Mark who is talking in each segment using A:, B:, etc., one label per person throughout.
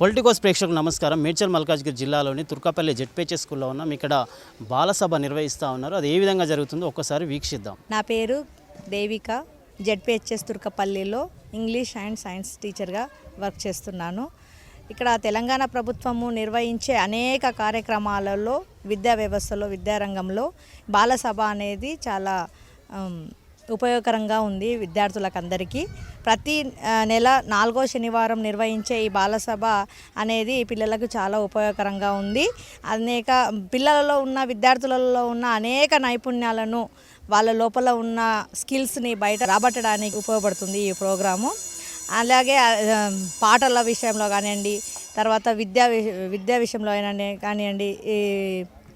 A: Politicos ప్రేక్షకులకు నమస్కారం. మేడ్చల్ మల్కాజ్గిరి జిల్లాలోని తుర్కాపల్లి జెడ్పేచే స్కూల్లో ఉన్నాం. ఇక్కడ బాలసభ నిర్వహిస్తూ ఉన్నారు. అది ఏ విధంగా జరుగుతుందో ఒక్కసారి వీక్షిద్దాం.
B: నా పేరు దేవిక. జెడ్పేహెచ్ఎస్ తుర్కపల్లిలో ఇంగ్లీష్ అండ్ సైన్స్ టీచర్గా వర్క్ చేస్తున్నాను. ఇక్కడ తెలంగాణ ప్రభుత్వము నిర్వహించే అనేక కార్యక్రమాలలో విద్యా వ్యవస్థలో విద్యారంగంలో బాలసభ అనేది చాలా ఉపయోగకరంగా ఉంది విద్యార్థులకు అందరికీ ప్రతి నెల నాలుగో శనివారం నిర్వహించే ఈ బాలసభ అనేది పిల్లలకు చాలా ఉపయోగకరంగా ఉంది. అనేక పిల్లలలో ఉన్న విద్యార్థులలో ఉన్న అనేక నైపుణ్యాలను వాళ్ళ లోపల ఉన్న స్కిల్స్ని బయట రాబట్టడానికి ఉపయోగపడుతుంది ఈ ప్రోగ్రాము. అలాగే పాటల విషయంలో కానివ్వండి తర్వాత విద్యా విద్యా విషయంలో అయినా కానివ్వండి ఈ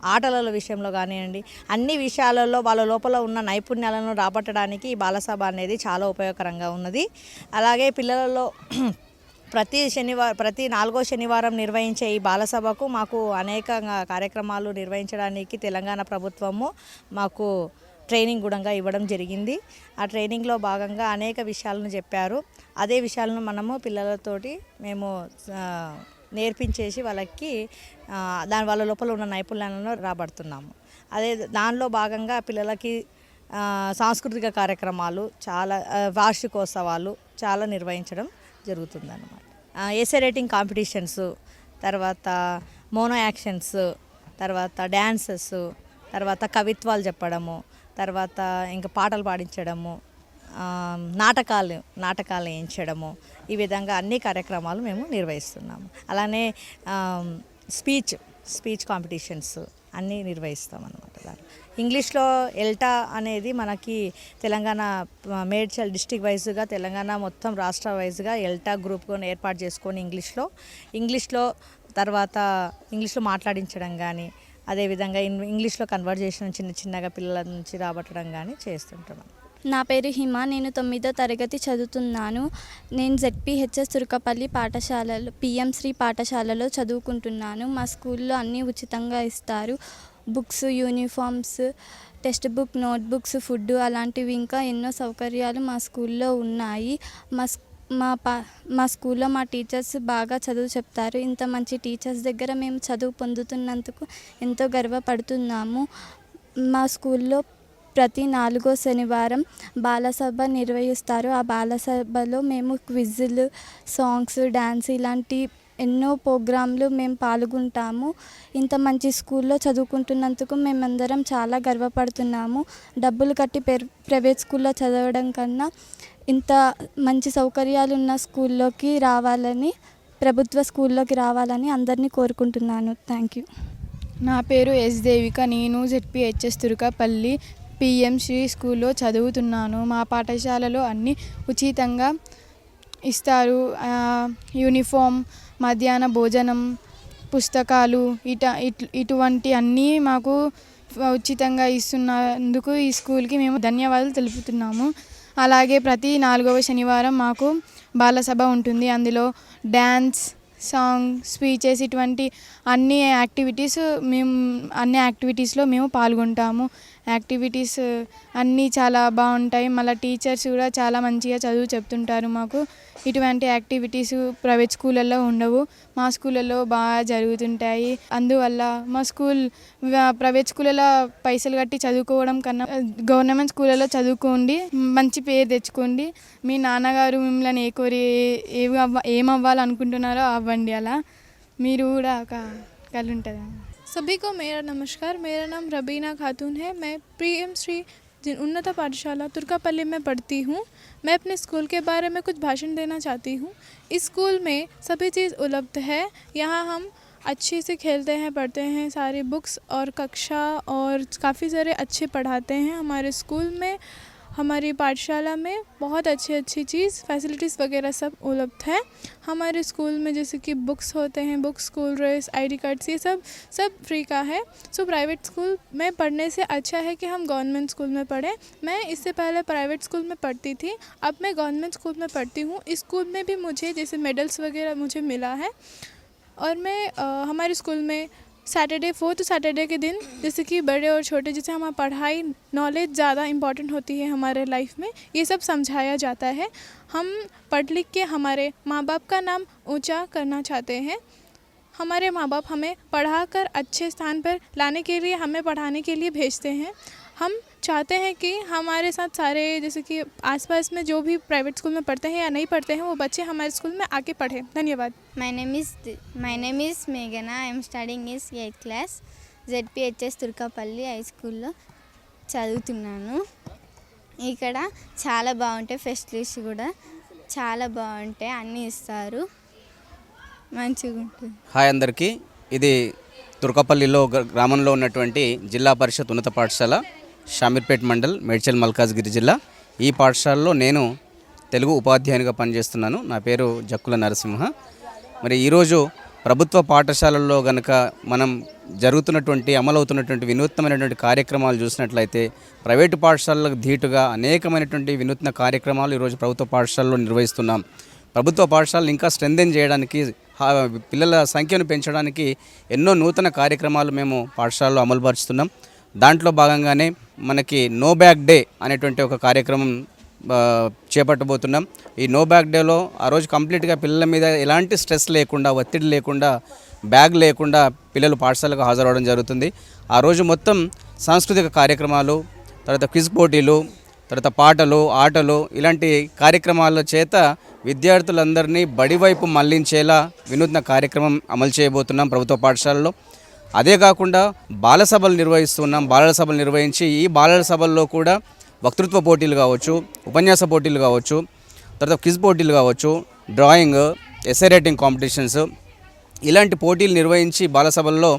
B: ఆటల విషయంలో కానివ్వండి అన్ని విషయాలలో వాళ్ళ లోపల ఉన్న నైపుణ్యాలను రాబట్టడానికి ఈ బాలసభ అనేది చాలా ఉపయోగకరంగా ఉన్నది. అలాగే పిల్లలలో ప్రతి శనివారం ప్రతి నాలుగో శనివారం నిర్వహించే ఈ బాలసభకు మాకు అనేక కార్యక్రమాలు నిర్వహించడానికి తెలంగాణ ప్రభుత్వము మాకు ట్రైనింగ్ కూడా ఇవ్వడం జరిగింది. ఆ ట్రైనింగ్లో భాగంగా అనేక విషయాలను చెప్పారు. అదే విషయాలను మనము పిల్లలతోటి మేము నేర్పించేసి వాళ్ళకి దాని వాళ్ళ లోపల ఉన్న నైపుణ్యాలను రాబడుతున్నాము. అదే దానిలో భాగంగా పిల్లలకి సాంస్కృతిక కార్యక్రమాలు చాలా వార్షికోత్సవాలు చాలా నిర్వహించడం జరుగుతుందన్నమాట. ఏసే రైటింగ్ కాంపిటీషన్స్ తర్వాత మోనో యాక్షన్స్ తర్వాత డ్యాన్సెస్ తర్వాత కవిత్వాలు చెప్పడము తర్వాత ఇంకా పాటలు పాడించడము నాటకాలు నాటకాలు వేయించడము ఈ విధంగా అన్ని కార్యక్రమాలు మేము నిర్వహిస్తున్నాము. అలానే స్పీచ్ స్పీచ్ కాంపిటీషన్స్ అన్నీ నిర్వహిస్తాం అనమాట దాన్ని ఇంగ్లీష్లో ఎల్టా అనేది మనకి తెలంగాణ మేడ్చల్ డిస్టిక్ వైజ్గా తెలంగాణ మొత్తం రాష్ట్ర వైజ్గా ఎల్టా గ్రూప్గా ఏర్పాటు చేసుకొని ఇంగ్లీష్లో ఇంగ్లీష్లో తర్వాత ఇంగ్లీష్లో మాట్లాడించడం కానీ అదేవిధంగా ఇంగ్లీష్లో కన్వర్జేషన్ చిన్న చిన్నగా పిల్లల నుంచి రాబట్టడం కానీ చేస్తుంటాం
C: నా పేరు హిమ నేను తొమ్మిదో తరగతి చదువుతున్నాను. నేను జెడ్పిహెచ్ఎస్ తుర్కపల్లి పాఠశాలలో పిఎం శ్రీ పాఠశాలలో చదువుకుంటున్నాను. మా స్కూల్లో అన్నీ ఉచితంగా ఇస్తారు. Books uniforms text book notebooks food అలాంటివి ఇంకా ఎన్నో సౌకర్యాలు మా స్కూల్లో ఉన్నాయి. మా స్- మా పా మా స్కూల్లో మా టీచర్స్ బాగా చదువు చెప్తారు. ఇంత మంచి టీచర్స్ దగ్గర మేము చదువు పొందుతున్నందుకు ఎంతో గర్వపడుతున్నాము. మా స్కూల్లో ప్రతి నాలుగో శనివారం బాలసభ నిర్వహిస్తారు. ఆ బాలసభలో మేము క్విజ్లు సాంగ్స్ డ్యాన్స్ ఇలాంటి ఎన్నో ప్రోగ్రాంలు మేము పాల్గొంటాము. ఇంత మంచి స్కూల్లో చదువుకుంటున్నందుకు మేమందరం చాలా గర్వపడుతున్నాము. డబ్బులు కట్టి ప్రైవేట్ స్కూల్లో చదవడం కన్నా ఇంత మంచి సౌకర్యాలు ఉన్న స్కూల్లోకి రావాలని ప్రభుత్వ స్కూల్లోకి రావాలని అందరినీ కోరుకుంటున్నాను. థ్యాంక్ యూ
D: నా పేరు ఎస్ దేవిక నేను జెడ్పిహెచ్ఎస్ తురుకపల్లి పిఎం శ్రీ స్కూల్లో చదువుతున్నాను. మా పాఠశాలలో అన్నీ ఉచితంగా ఇస్తారు. యూనిఫామ్ మధ్యాహ్న భోజనం పుస్తకాలు ఇట ఇట్ ఇటువంటి అన్నీ మాకు ఉచితంగా ఇస్తున్నందుకు ఈ స్కూల్కి మేము ధన్యవాదాలు తెలుపుతున్నాము. అలాగే ప్రతి నాలుగవ శనివారం మాకు బాలసభ ఉంటుంది. అందులో డ్యాన్స్ సాంగ్ స్పీచెస్ ఇటువంటి అన్ని యాక్టివిటీస్ మేము అన్ని యాక్టివిటీస్లో మేము పాల్గొంటాము. యాక్టివిటీస్ అన్నీ చాలా బాగుంటాయి. మళ్ళీ టీచర్స్ కూడా చాలా మంచిగా చదువు చెప్తుంటారు మాకు. ఇటువంటి యాక్టివిటీస్ ప్రైవేట్ స్కూళ్ళల్లో ఉండవు. మా స్కూళ్ళల్లో బాగా జరుగుతుంటాయి. అందువల్ల మా స్కూల్ ప్రైవేట్ స్కూళ్ళలో పైసలు కట్టి చదువుకోవడం కన్నా గవర్నమెంట్ స్కూళ్ళలో చదువుకోండి మంచి పేరు తెచ్చుకోండి. మీ నాన్నగారు మిమ్మల్ని ఏ కోరి ఏమి అవ్వ ఏమవ్వాలనుకుంటున్నారో అవ్వండి అలా. మీరు కూడా ఒక కళ ఉంటుంది?
E: सभी को मेरा नमस्कार, मेरा नाम रबीना खातून है। मैं प्री एम श्री जिन उन्नत पाठशाला तुर्कापल्ली में पढ़ती हूँ। मैं अपने स्कूल के बारे में कुछ भाषण देना चाहती हूँ। इस स्कूल में सभी चीज़ उपलब्ध है। यहाँ हम अच्छे से खेलते हैं, पढ़ते हैं, सारी बुक्स और कक्षा और काफ़ी सारे अच्छे पढ़ाते हैं हमारे स्कूल में। हमारी पाठशाला में बहुत अच्छी अच्छी चीज़ फैसिलिटीज़ वगैरह सब उपलब्ध है। हमारे स्कूल में जैसे कि बुक्स होते हैं books school dress ID cards ये सब सब फ्री का है। सो प्राइवेट स्कूल में पढ़ने से अच्छा है कि हम गवर्नमेंट स्कूल में पढ़ें। मैं इससे पहले प्राइवेट स्कूल में पढ़ती थी अब मैं गवर्नमेंट स्कूल में पढ़ती हूँ। स्कूल में भी मुझे जैसे मेडल्स वगैरह मुझे मिला है। और मैं अ, हमारे स्कूल में सैटरडे फोर्थ सैटरडे के दिन, जैसे कि बड़े और छोटे, जैसे हमारा पढ़ाई नॉलेज ज़्यादा इंपॉर्टेंट होती है हमारे लाइफ में, ये सब समझाया जाता है। हम पढ़ लिख के हमारे माँ बाप का नाम ऊँचा करना चाहते हैं। हमारे माँ बाप हमें पढ़ा कर अच्छे स्थान पर लाने के लिए, हमें पढ़ाने के लिए भेजते हैं। हम चाहते हैं कि हमारे साथ सारे जैसे कि आसपास में जो भी प्राइवेट स्कूल में पढ़ते हैं या नहीं पढ़ते हैं वो बच्चे हमारे स्कूल में आके पढ़ें धन्यवाद
F: My name is my name is Meghana. I am studying is eighth class ZPHS Turkapalli high స్కూల్లో చదువుతున్నాను ఇక్కడ చాలా బాగుంటాయి ఫెసిలిటీస్ కూడా చాలా బాగుంటాయి అన్నీ ఇస్తారు మంచిగా ఉంటుంది
G: హాయ్ అందరికీ ఇది తుర్కపల్లిలో గ్ర- గ్రామంలో ఉన్నటువంటి జిల్లా పరిషత్ ఉన్నత పాఠశాల షామీర్పేట్ మండల్ మేడ్చల్ మల్కాజ్గిరి జిల్లా. ఈ పాఠశాలలో నేను తెలుగు ఉపాధ్యాయునిగా పనిచేస్తున్నాను. నా పేరు జక్కుల నరసింహ. మరి ఈరోజు ప్రభుత్వ పాఠశాలల్లో గనక మనం జరుగుతున్నటువంటి అమలవుతున్నటువంటి వినూత్నమైనటువంటి కార్యక్రమాలు చూసినట్లయితే ప్రైవేటు పాఠశాలలకు ధీటుగా అనేకమైనటువంటి వినూత్న కార్యక్రమాలు ఈరోజు ప్రభుత్వ పాఠశాలలో నిర్వహిస్తున్నాం. ప్రభుత్వ పాఠశాలను ఇంకా స్ట్రెంథెన్ చేయడానికి పిల్లల సంఖ్యను పెంచడానికి ఎన్నో నూతన కార్యక్రమాలు మేము పాఠశాలలో అమలుపరుస్తున్నాం దాంట్లో భాగంగానే మనకి నో బ్యాక్ డే అనేటువంటి ఒక కార్యక్రమం చేపట్టబోతున్నాం. ఈ నో బ్యాక్ డేలో ఆ రోజు కంప్లీట్గా పిల్లల మీద ఎలాంటి స్ట్రెస్ లేకుండా ఒత్తిడి లేకుండా బ్యాగ్ లేకుండా పిల్లలు పాఠశాలకు హాజరవడం జరుగుతుంది. ఆ రోజు మొత్తం సాంస్కృతిక కార్యక్రమాలు తర్వాత క్విజ్ పోటీలు తర్వాత పాటలు ఆటలు ఇలాంటి కార్యక్రమాల చేత విద్యార్థులందరినీ బడివైపు మళ్ళించేలా వినూత్న కార్యక్రమం అమలు చేయబోతున్నాం ప్రభుత్వ పాఠశాలలో. అదే కాకుండా బాల సభలు నిర్వహిస్తున్నాం బాలల సభలు నిర్వహించి ఈ బాలల సభల్లో కూడా వక్తృత్వ పోటీలు కావచ్చు ఉపన్యాస పోటీలు కావచ్చు తర్వాత క్విజ్ పోటీలు కావచ్చు డ్రాయింగ్ ఎస్ఏ రైటింగ్ కాంపిటీషన్స్ ఇలాంటి పోటీలు నిర్వహించి బాలసభల్లో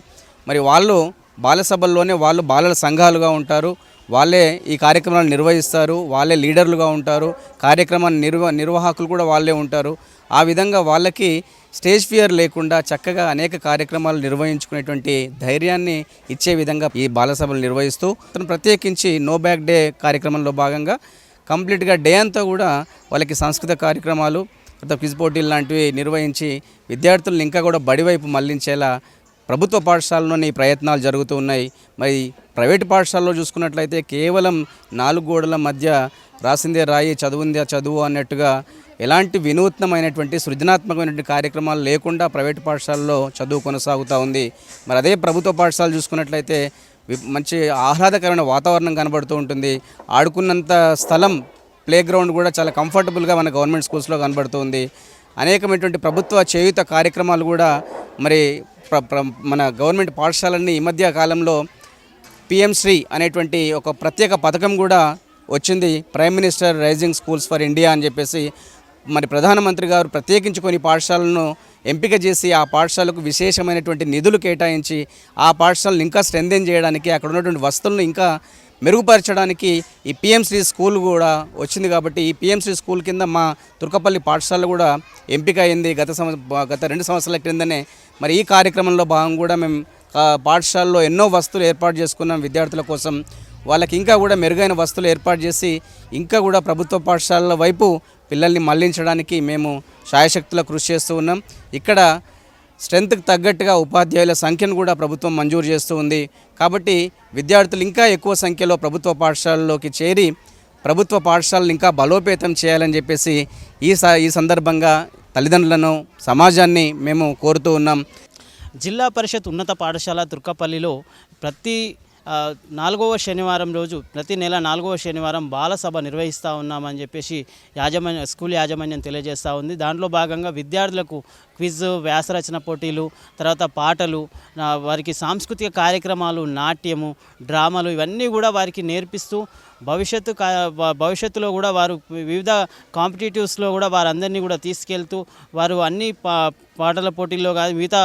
G: మరి వాళ్ళు బాలసభల్లోనే వాళ్ళు బాలల సంఘాలుగా ఉంటారు వాళ్ళే ఈ కార్యక్రమాలు నిర్వహిస్తారు వాళ్ళే లీడర్లుగా ఉంటారు కార్యక్రమాన్ని నిర్వ నిర్వాహకులు కూడా వాళ్ళే ఉంటారు. ఆ విధంగా వాళ్ళకి స్టేజ్ ఫియర్ లేకుండా చక్కగా అనేక కార్యక్రమాలు నిర్వహించుకునేటువంటి ధైర్యాన్ని ఇచ్చే విధంగా ఈ బాలసభలు నిర్వహిస్తూ అతను ప్రత్యేకించి నో బ్యాక్ డే కార్యక్రమంలో భాగంగా కంప్లీట్గా డే అంతా కూడా వాళ్ళకి సాంస్కృతిక కార్యక్రమాలు క్విజ్ పోటీలు లాంటివి నిర్వహించి విద్యార్థులను ఇంకా కూడా బడివైపు మళ్ళించేలా ప్రభుత్వ పాఠశాలలోని ఈ ప్రయత్నాలు జరుగుతూ ఉన్నాయి. మరి ప్రైవేట్ పాఠశాలలో చూసుకున్నట్లయితే కేవలం నాలుగు గోడల మధ్య రాసిందే రాయి చదువుందే చదువు అన్నట్టుగా ఎలాంటి వినూత్నమైనటువంటి సృజనాత్మకమైనటువంటి కార్యక్రమాలు లేకుండా ప్రైవేట్ పాఠశాలలో చదువు కొనసాగుతూ ఉంది. మరి అదే ప్రభుత్వ పాఠశాల చూసుకున్నట్లయితే మంచి ఆహ్లాదకరమైన వాతావరణం కనబడుతూ ఉంటుంది. ఆడుకున్నంత స్థలం ప్లే గ్రౌండ్ కూడా చాలా కంఫర్టబుల్గా మన గవర్నమెంట్ స్కూల్స్లో కనబడుతుంది అనేకమైనటువంటి ప్రభుత్వ చేయుత కార్యక్రమాలు కూడా మరి ప్ర- మన గవర్నమెంట్ పాఠశాలన్నీ ఈ మధ్య కాలంలో పిఎంశ్రీ అనేటువంటి ఒక ప్రత్యేక పథకం కూడా వచ్చింది. Prime minister rising schools for India అని చెప్పేసి మరి ప్రధానమంత్రి గారు ప్రత్యేకించి కొన్ని పాఠశాలను ఎంపిక చేసి ఆ పాఠశాలకు విశేషమైనటువంటి నిధులు కేటాయించి ఆ పాఠశాలను ఇంకా స్ట్రెంథెన్ చేయడానికి అక్కడ ఉన్నటువంటి వసతులను ఇంకా మెరుగుపరచడానికి ఈ పిఎంశ్రీ స్కూల్ కూడా వచ్చింది కాబట్టి ఈ పిఎంశ్రీ స్కూల్ కింద మా తుర్కపల్లి పాఠశాల కూడా ఎంపిక అయింది. గత సంవ గత రెండు సంవత్సరాల క్రిందనే. మరి ఈ కార్యక్రమంలో భాగం కూడా మేము పాఠశాలలో ఎన్నో వస్తువులు ఏర్పాటు చేసుకున్నాం విద్యార్థుల కోసం. వాళ్ళకి ఇంకా కూడా మెరుగైన వస్తువులు ఏర్పాటు చేసి ఇంకా కూడా ప్రభుత్వ పాఠశాలల వైపు పిల్లల్ని మళ్ళించడానికి మేము శాయశక్తుల కృషి చేస్తూ ఉన్నాం. ఇక్కడ స్ట్రెంత్కి తగ్గట్టుగా ఉపాధ్యాయుల సంఖ్యను కూడా ప్రభుత్వం మంజూరు చేస్తూ ఉంది. కాబట్టి విద్యార్థులు ఇంకా ఎక్కువ సంఖ్యలో ప్రభుత్వ పాఠశాలలోకి చేరి ప్రభుత్వ పాఠశాలను ఇంకా బలోపేతం చేయాలని చెప్పేసి ఈ స ఈ సందర్భంగా తల్లిదండ్రులను సమాజాన్ని మేము కోరుతూ ఉన్నాం.
A: జిల్లా పరిషత్ ఉన్నత పాఠశాల తుర్కపల్లిలో ప్రతి నాలుగవ శనివారం రోజు ప్రతి నెల నాలుగవ శనివారం బాలసభ నిర్వహిస్తూ ఉన్నామని చెప్పేసి యాజమాన్య స్కూల్ యాజమాన్యం తెలియజేస్తూ ఉంది. దాంట్లో భాగంగా విద్యార్థులకు క్విజ్ వ్యాసరచన పోటీలు తర్వాత పాటలు వారికి సాంస్కృతిక కార్యక్రమాలు నాట్యము డ్రామాలు ఇవన్నీ కూడా వారికి నేర్పిస్తూ భవిష్యత్తు భవిష్యత్తులో కూడా వారు వివిధ కాంపిటేటివ్స్లో కూడా వారందరినీ కూడా తీసుకెళ్తూ వారు అన్ని పా పాటల పోటీల్లో కాదు మిగతా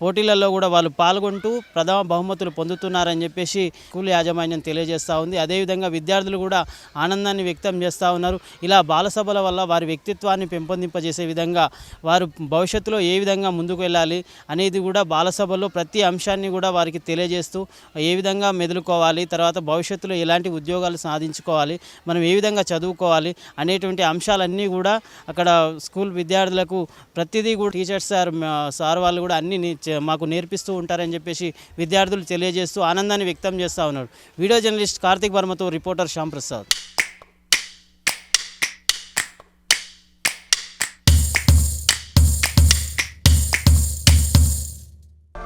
A: పోటీలలో కూడా వాళ్ళు పాల్గొంటూ ప్రథమ బహుమతులు పొందుతున్నారని చెప్పేసి స్కూల్ యాజమాన్యం తెలియజేస్తూ ఉంది. అదేవిధంగా విద్యార్థులు కూడా ఆనందాన్ని వ్యక్తం చేస్తూ ఉన్నారు. ఇలా బాలసభల వల్ల వారి వ్యక్తిత్వాన్ని పెంపొందింపజేసే విధంగా వారు భవిష్యత్తులో భవిష్యత్తులో ఏ విధంగా ముందుకు వెళ్ళాలి అనేది కూడా బాలసభలో ప్రతి అంశాన్ని కూడా వారికి తెలియజేస్తూ ఏ విధంగా మెదులుకోవాలి తర్వాత భవిష్యత్తులో ఎలాంటి ఉద్యోగాలు సాధించుకోవాలి మనం ఏ విధంగా చదువుకోవాలి అనేటువంటి అంశాలన్నీ కూడా అక్కడ స్కూల్ విద్యార్థులకు ప్రతిదీ కూడా టీచర్స్ సార్ సార్ వాళ్ళు కూడా అన్ని మాకు నేర్పిస్తూ ఉంటారని చెప్పేసి విద్యార్థులు తెలియజేస్తూ ఆనందాన్ని వ్యక్తం చేస్తూ ఉన్నారు. Video journalist Karthik వర్మతో reporter Shyamprasad